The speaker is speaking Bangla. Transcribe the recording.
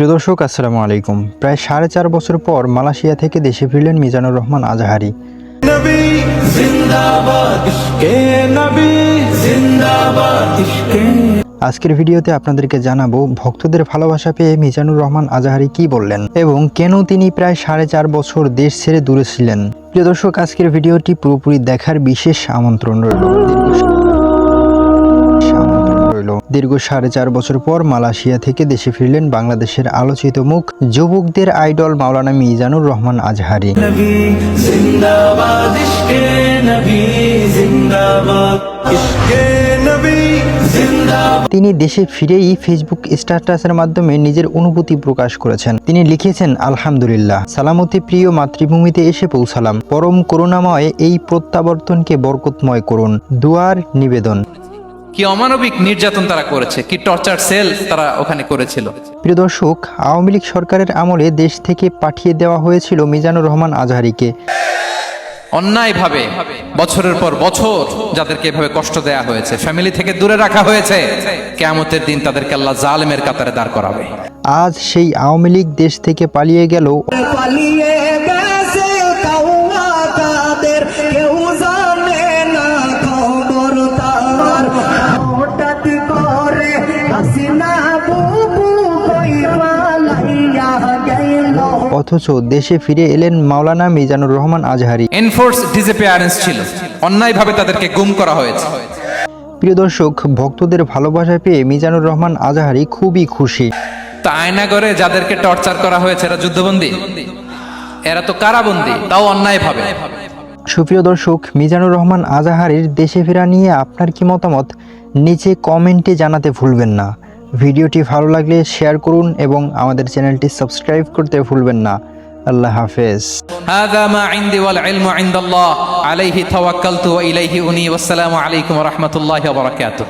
প্রিয় দর্শক আসসালামু আলাইকুম। প্রায় সাড়ে চার বছর পর মালয়েশিয়া থেকে দেশে ফিরলেন মিজানুর রহমান আজহারি। আজকের ভিডিওতে আপনাদেরকে জানাব ভক্তদের ভালোবাসা পেয়ে মিজানুর রহমান আজাহারি কি বললেন এবং কেন তিনি প্রায় সাড়ে চার বছর দেশ ছেড়ে দূরে ছিলেন। প্রিয় দর্শক আজকের ভিডিওটি পুরোপুরি দেখার বিশেষ আমন্ত্রণ রইল। দীর্ঘ সাড়ে চার বছর পর মালয়েশিয়া থেকে দেশে ফিরলেন বাংলাদেশের আলোচিত মুখ যুবকদের আইডল মাওলানা মিজানুর রহমান আজহারি। তিনি দেশে ফিরেই ফেসবুক স্ট্যাটাসের মাধ্যমে নিজের অনুভূতি প্রকাশ করেছেন। তিনি লিখেছেন আলহামদুলিল্লাহ সালামতি প্রিয় মাতৃভূমিতে এসে পৌঁছালাম। পরম করুণাময় এই প্রত্যাবর্তনকে বরকতময় করুন। দুয়ার নিবেদন। কি অমানবিক নির্যাতন তারা করেছে? কি টর্চার সেল তারা ওখানে করেছিল? প্রিয় দর্শক আওয়ামী লীগ সরকারের আমলে দেশ থেকে পাঠিয়ে দেওয়া হয়েছিল মিজানুর রহমান আজহারিকে। অন্যায়ভাবে বছরের পর বছর যাদেরকে এভাবে কষ্ট দেয়া হয়েছে ফ্যামিলি থেকে দূরে রাখা হয়েছে কেয়ামতের দিন তাদেরকে আল্লাহ জালেমের কাতারে দাঁড় করাবে। আজ সেই আওয়ামী লীগ দেশ থেকে পালিয়ে গেল। পালিয়ে অথচ দেশে ফিরে এলেন মাওলানা মিজানুর রহমান আজহারি। এনফোর্স ডিসঅ্যাপিয়ারেন্স ছিল। অন্যায়ভাবে তাদেরকে গুম করা হয়েছে। প্রিয় দর্শক ভক্তদের ভালোবাসা পেয়ে মিজানুর রহমান আজহারি খুবই খুশি। তা আয়নাগরে যাদেরকে টর্চার করা হয়েছে এরা যুদ্ধবন্দী। এরা তো কারাবন্দী তাও অন্যায়ভাবে। সুপ্রিয় দর্শক মিজানুর রহমান আজাহারির দেশে ফেরা নিয়ে আপনার কি মতামত নিচে কমেন্টে জানাতে ভুলবেন না ভিডিওটি ভালো লাগলে শেয়ার করুন এবং আমাদের চ্যানেলটি সাবস্ক্রাইব করতে ভুলবেন না আল্লাহ হাফেজ هذا ما عندي والعلم عند الله عليه توكلت وإليه أني والسلام عليكم ورحمة الله وبركاته